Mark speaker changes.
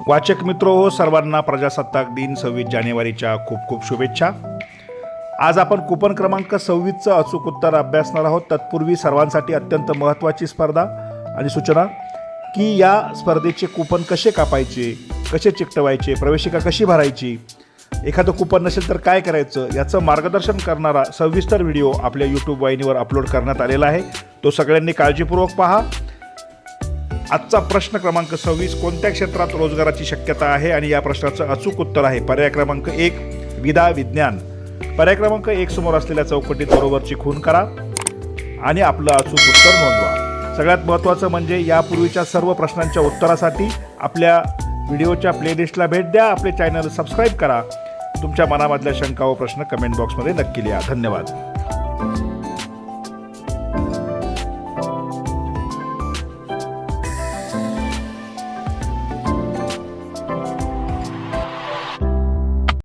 Speaker 1: वाचक मित्र हो सर्वांना प्रजासत्ताक दिन सव्वीस जानेवारीच्या खूप खूप शुभेच्छा. आज आपण कुपन क्रमांक सव्वीसचं अचूक उत्तर अभ्यासणार आहोत. तत्पूर्वी सर्वांसाठी अत्यंत महत्त्वाची स्पर्धा आणि सूचना की या स्पर्धेचे कुपन कसे कापायचे कसे चिकटवायचे प्रवेशिका कशी भरायची एखादं कुपन नसेल तर काय करायचं याचं मार्गदर्शन करणारा सविस्तर व्हिडिओ आपल्या यूट्यूब वाहिनीवर अपलोड करण्यात आलेला आहे. तो सगळ्यांनी काळजीपूर्वक पहा. आजचा प्रश्न क्रमांक सव्वीस कोणत्या क्षेत्रात रोजगाराची शक्यता आहे? आणि या प्रश्नाचं अचूक उत्तर आहे. पर्याय क्रमांक एक विदा विज्ञान. पर्याय क्रमांक एक समोर असलेल्या चौकटीत बरोबरची खून करा आणि आपलं अचूक उत्तर नोंदवा. सगळ्यात महत्त्वाचं म्हणजे यापूर्वीच्या सर्व प्रश्नांच्या उत्तरासाठी आपल्या व्हिडिओच्या प्लेलिस्टला भेट द्या. आपले चॅनल सबस्क्राईब करा. तुमच्या मनामधल्या शंका व प्रश्न कमेंट बॉक्समध्ये नक्की लिहा. धन्यवाद.